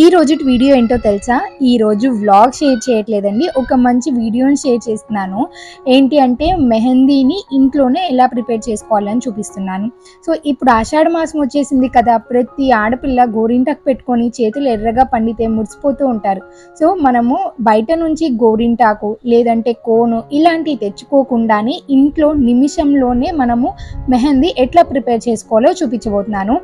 ఈ రోజు వీడియో ఏంటో తెలుసా? ఈ రోజు వ్లాగ్ షేర్ చేయట్లేదండి. ఒక మంచి వీడియోని షేర్ చేస్తున్నాను. ఏంటి అంటే మెహందీని ఇంట్లోనే ఎలా ప్రిపేర్ చేసుకోవాలని చూపిస్తున్నాను. సో ఇప్పుడు ఆషాఢ మాసం వచ్చేసింది కదా ప్రతి ఆడపిల్ల గోరింటాకు పెట్టుకొని చేతులు ఎర్రగా పండితే మురిసిపోతూ ఉంటారు. సో మనము బయట నుంచి గోరింటాకు లేదంటే కోను ఇలాంటివి తెచ్చుకోకుండానే ఇంట్లో నిమిషంలోనే మనము మెహందీ ఎట్లా ప్రిపేర్ చేసుకోవాలో చూపించబోతున్నాను.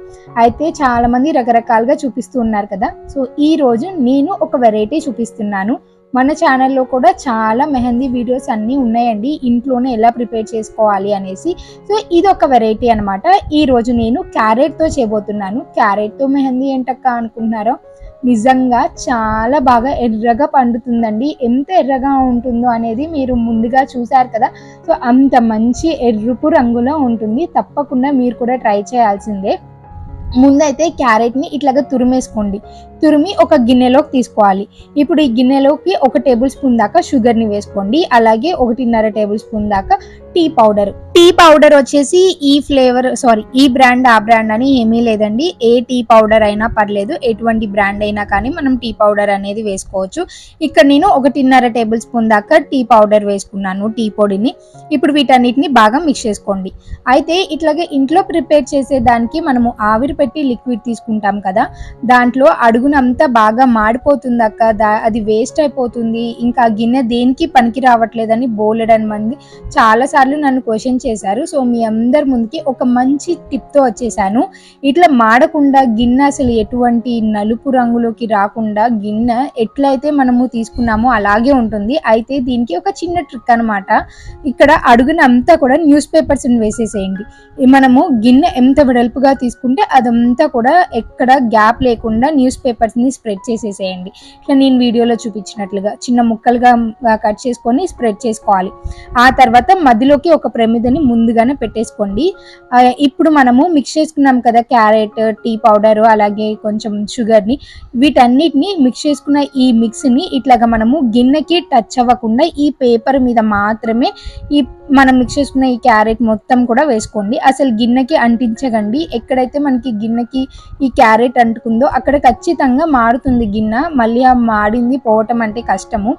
అయితే చాలామంది రకరకాలుగా చూపిస్తూ ఉన్నారు కదా. సో సో ఈ రోజు నేను ఒక వెరైటీ చూపిస్తున్నాను. మన ఛానల్లో కూడా చాలా మెహందీ వీడియోస్ అన్నీ ఉన్నాయండి. ఇంట్లోనే ఎలా ప్రిపేర్ చేసుకోవాలి అనేసి. సో ఇది ఒక వెరైటీ అనమాట ఈరోజు నేను క్యారెట్తో చేయబోతున్నాను. క్యారెట్తో మెహందీ ఏంటక్క అనుకుంటున్నారో? నిజంగా చాలా బాగా ఎర్రగా పండుతుందండి. ఎంత ఎర్రగా ఉంటుందో అనేది మీరు ముందుగా చూసారు కదా. సో అంత మంచి ఎర్రుపు రంగులో ఉంటుంది. తప్పకుండా మీరు కూడా ట్రై చేయాల్సిందే. ముందైతే క్యారెట్ని ఇట్లాగా తురిమేసుకోండి. తురిమి ఒక గిన్నెలోకి తీసుకోవాలి. ఇప్పుడు ఈ గిన్నెలోకి ఒక టేబుల్ స్పూన్ దాకా షుగర్ని వేసుకోండి. అలాగే ఒకటిన్నర టేబుల్ స్పూన్ దాకా టీ పౌడర్. టీ పౌడర్ వచ్చేసి ఈ ఫ్లేవర్ సారీ ఈ బ్రాండ్ ఆ బ్రాండ్ అని ఏమీ లేదండి. ఏ టీ పౌడర్ అయినా పర్లేదు ఎటువంటి బ్రాండ్ అయినా కానీ మనం టీ పౌడర్ అనేది వేసుకోవచ్చు. ఇక్కడ నేను ఒకటిన్నర టేబుల్ స్పూన్ దాకా టీ పౌడర్ వేసుకున్నాను టీ పొడిని. ఇప్పుడు వీటన్నిటిని బాగా మిక్స్ చేసుకోండి. అయితే ఇట్లాగే ఇంట్లో ప్రిపేర్ చేసే దానికి మనము ఆవిరి పెట్టి లిక్విడ్ తీసుకుంటాం కదా దాంట్లో అడుగునంతా బాగా మాడిపోతుంది అక్క దా అది వేస్ట్ అయిపోతుంది. ఇంకా గిన్నె దేనికి పనికి రావట్లేదని బోలెడని మంది చాలాసార్లు సార్లు నన్ను క్వశ్చన్ చేశారు. సో మీ అందరి ముందుకి ఒక మంచి టిప్తో వచ్చేసాను. ఇట్లా మాడకుండా గిన్నె అసలు ఎటువంటి నలుపు రంగులోకి రాకుండా గిన్నె ఎట్లయితే మనము తీసుకున్నామో అలాగే ఉంటుంది. అయితే దీనికి ఒక చిన్న ట్రిక్ అనమాట ఇక్కడ అడుగున అంతా కూడా న్యూస్ పేపర్స్ వేసేసేయండి. మనము గిన్నె ఎంత వెడల్పుగా తీసుకుంటే అదంతా కూడా ఎక్కడ గ్యాప్ లేకుండా న్యూస్ పేపర్స్ని స్ప్రెడ్ చేసేసేయండి. ఇట్లా నేను వీడియోలో చూపించినట్లుగా చిన్న ముక్కలుగా కట్ చేసుకొని స్ప్రెడ్ చేసుకోవాలి. ఆ తర్వాత మధ్యలో అందులోకి ఒక ప్రమిదని ముందుగానే పెట్టేసుకోండి. ఇప్పుడు మనము మిక్స్ చేసుకున్నాం కదా క్యారెట్ టీ పౌడర్ అలాగే కొంచెం షుగర్ని. వీటన్నిటిని మిక్స్ చేసుకున్న ఈ మిక్స్ని ఇట్లాగా మనము గిన్నెకి టచ్ అవ్వకుండా ఈ పేపర్ మీద మాత్రమే ఈ మనం మిక్స్ చేసుకున్న ఈ క్యారెట్ మొత్తం కూడా వేసుకోండి. అసలు గిన్నెకి అంటించకండి. ఎక్కడైతే మనకి గిన్నెకి ఈ క్యారెట్ అంటుకుందో అక్కడ ఖచ్చితంగా మారుతుంది గిన్నె. మళ్ళీ ఆ మాడింది పోవటం అంటే కష్టము.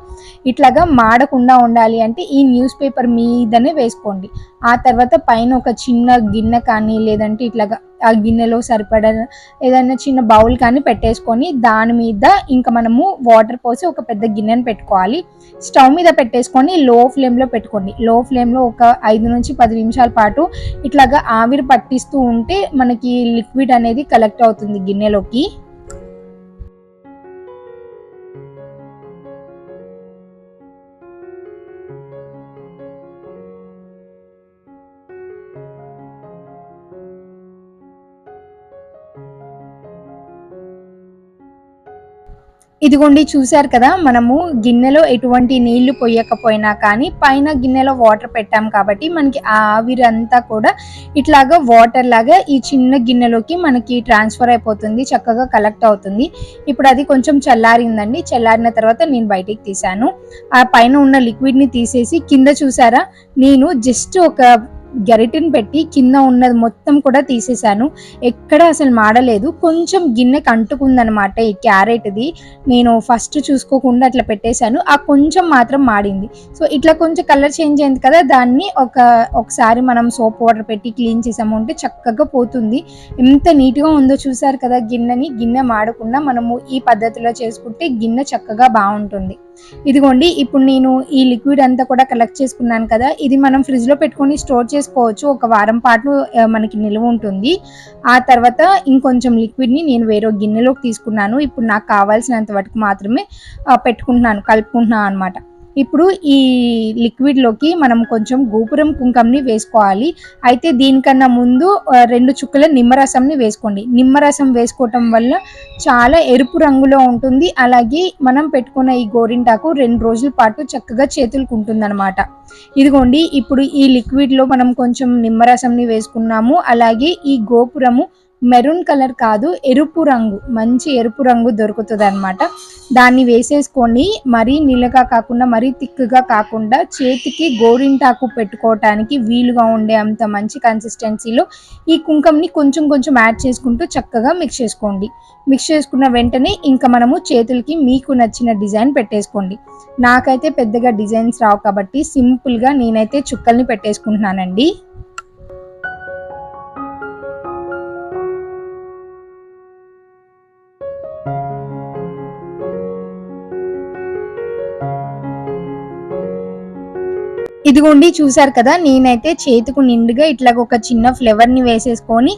ఇట్లాగా మాడకుండా ఉండాలి అంటే ఈ న్యూస్ పేపర్ మీదనే వేసుకోండి. ఆ తర్వాత పైన ఒక చిన్న గిన్నె కానీ లేదంటే ఇట్లాగా ఆ గిన్నెలో సరిపడా ఏదైనా చిన్న బౌల్ కానీ పెట్టేసుకొని దాని మీద ఇంకా మనము వాటర్ పోసి ఒక పెద్ద గిన్నెని పెట్టుకోవాలి. స్టవ్ మీద పెట్టేసుకొని లో ఫ్లేమ్లో పెట్టుకోండి. లో ఫ్లేమ్లో ఒక ఐదు నుంచి పది నిమిషాల పాటు ఇట్లాగా ఆవిరి పట్టిస్తూ ఉంటే మనకి లిక్విడ్ అనేది కలెక్ట్ అవుతుంది గిన్నెలోకి. ఇదిగోండి చూశారు కదా మనము గిన్నెలో ఎటువంటి నీళ్ళు పోయకపోయినా కానీ పైన గిన్నెలో వాటర్ పెట్టాం కాబట్టి మనకి ఆ ఆవిరి అంతా కూడా ఇట్లాగా వాటర్ లాగా ఈ చిన్న గిన్నెలోకి మనకి ట్రాన్స్ఫర్ అయిపోతుంది చక్కగా కలెక్ట్ అవుతుంది. ఇప్పుడు అది కొంచెం చల్లారిందండి. చల్లారిన తర్వాత నేను బయటికి తీశాను. ఆ పైన ఉన్న లిక్విడ్ని తీసేసి కింద చూసారా నేను జస్ట్ ఒక గరిటెని పెట్టి కింద ఉన్నది మొత్తం కూడా తీసేసాను ఎక్కడ అసలు మాడలేదు. కొంచెం గిన్నెకి అంటుకుందనమాట ఈ క్యారెట్ది. నేను ఫస్ట్ చూసుకోకుండా అట్లా పెట్టేశాను. ఆ కొంచెం మాత్రం మాడింది. సో ఇట్లా కొంచెం కలర్ చేంజ్ అయింది కదా దాన్ని ఒక ఒకసారి మనం సోప్ వాటర్ పెట్టి క్లీన్ చేసాము అంటే చక్కగా పోతుంది. ఎంత నీట్గా ఉందో చూసారు కదా గిన్నెని. గిన్నె మాడకుండా మనము ఈ పద్ధతిలో చేసుకుంటే గిన్నె చక్కగా బాగుంటుంది. ఇదిగోండి ఇప్పుడు నేను ఈ లిక్విడ్ అంతా కూడా కలెక్ట్ చేసుకున్నాను కదా ఇది మనం ఫ్రిడ్జ్లో పెట్టుకొని స్టోర్ చేసుకోవచ్చు. ఒక వారం పాటు మనకి నిల్వ ఉంటుంది. ఆ తర్వాత ఇంకొంచెం లిక్విడ్ని నేను వేరే గిన్నెలోకి తీసుకున్నాను. ఇప్పుడు నాకు కావాల్సినంత వరకు మాత్రమే పెట్టుకుంటున్నాను కలుపుకుంటున్నాను అనమాట ఇప్పుడు ఈ లిక్విడ్లోకి మనం కొంచెం గోపురం కుంకంని వేసుకోవాలి. అయితే దీనికన్నా ముందు రెండు చుక్కల నిమ్మరసంని వేసుకోండి. నిమ్మరసం వేసుకోవటం వల్ల చాలా ఎరుపు రంగులో ఉంటుంది. అలాగే మనం పెట్టుకున్న ఈ గోరింటాకు రెండు రోజుల పాటు చక్కగా చేతులకు ఉంటుందన్నమాట ఇదిగోండి ఇప్పుడు ఈ లిక్విడ్లో మనం కొంచెం నిమ్మరసంని వేసుకున్నాము. అలాగే ఈ గోపురము మెరూన్ కలర్ కాదు ఎరుపు రంగు. మంచి ఎరుపు రంగు దొరుకుతుంది అనమాట దాన్ని వేసేసుకొని మరీ నీళ్ళగా కాకుండా మరీ తిక్కుగా కాకుండా చేతికి గోరింటాకు పెట్టుకోవటానికి వీలుగా ఉండే అంత మంచి కన్సిస్టెన్సీలో ఈ కుంకంని కొంచెం కొంచెం యాడ్ చేసుకుంటూ చక్కగా మిక్స్ చేసుకోండి. మిక్స్ చేసుకున్న వెంటనే ఇంకా మనము చేతులకి మీకు నచ్చిన డిజైన్ పెట్టేసుకోండి. నాకైతే పెద్దగా డిజైన్స్ రావు కాబట్టి సింపుల్గా నేనైతే చుక్కల్ని పెట్టేసుకుంటున్నానండి. ఇదిగోండి చూసారు కదా నేనైతే చేతికు నిండుగా ఇట్లాగ ఒక చిన్న ఫ్లేవర్ని వేసేసుకొని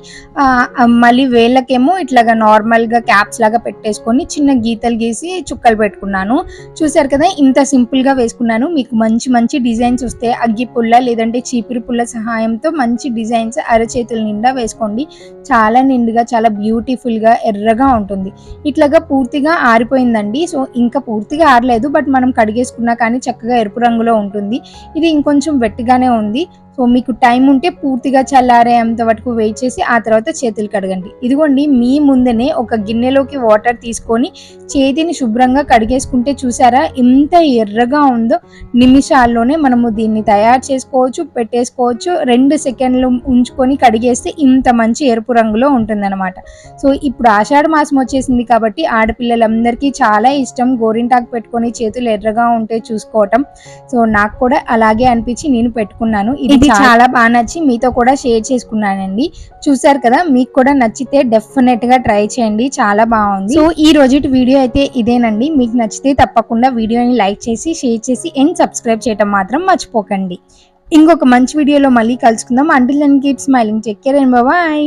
మళ్ళీ వేళ్ళకేమో ఇట్లాగా నార్మల్గా క్యాప్స్ లాగా పెట్టేసుకొని చిన్న గీతలు గీసి చుక్కలు పెట్టుకున్నాను. చూసారు కదా ఇంత సింపుల్గా వేసుకున్నాను. మీకు మంచి మంచి డిజైన్స్ వస్తే అగ్గి పుల్ల లేదంటే చీపిరి పుల్ల సహాయంతో మంచి డిజైన్స్ అరచేతుల నిండా వేసుకోండి. చాలా నిండుగా చాలా బ్యూటిఫుల్గా ఎర్రగా ఉంటుంది. ఇట్లాగా పూర్తిగా ఆరిపోయిందండి. సో ఇంకా పూర్తిగా ఆరలేదు. బట్ మనం కడిగేసుకున్నా కానీ చక్కగా ఎరుపు రంగులో ఉంటుంది. ఇది ఇంకొంచెం వెట్టిగానే ఉంది. మీకు టైం ఉంటే పూర్తిగా చల్లారేంత వరకు వెయిట్ చేసి ఆ తర్వాత చేతులు కడగండి. ఇదిగోండి మీ ముందనే ఒక గిన్నెలోకి వాటర్ తీసుకొని చేతిని శుభ్రంగా కడిగేసుకుంటే చూసారా? ఎంత ఎర్రగా ఉందో. నిమిషాల్లోనే మనము దీన్ని తయారు చేసుకోవచ్చు పెట్టేసుకోవచ్చు. రెండు సెకండ్లు ఉంచుకొని కడిగేస్తే ఇంత మంచి ఎరుపు రంగులో ఉంటుందన్నమాట. సో ఇప్పుడు ఆషాఢ మాసం వచ్చేసింది కాబట్టి ఆడపిల్లలందరికీ చాలా ఇష్టం గోరింటాకు పెట్టుకొని చేతులు ఎర్రగా ఉంటే చూసుకోవటం. సో నాకు కూడా అలాగే అనిపించి నేను పెట్టుకున్నాను. ఇది చాలా బాగా నచ్చి మీతో కూడా షేర్ చేసుకున్నానండి. చూసారు కదా మీకు కూడా నచ్చితే డెఫినెట్గా ట్రై చేయండి. చాలా బాగుంది. సో ఈ రోజు వీడియో అయితే ఇదేనండి. మీకు నచ్చితే తప్పకుండా వీడియోని లైక్ చేసి షేర్ చేసి అండ్ సబ్స్క్రైబ్ చేయటం మాత్రం మర్చిపోకండి. ఇంకొక మంచి వీడియోలో మళ్ళీ కలుసుకుందాం. Until and keep smiling take care and bye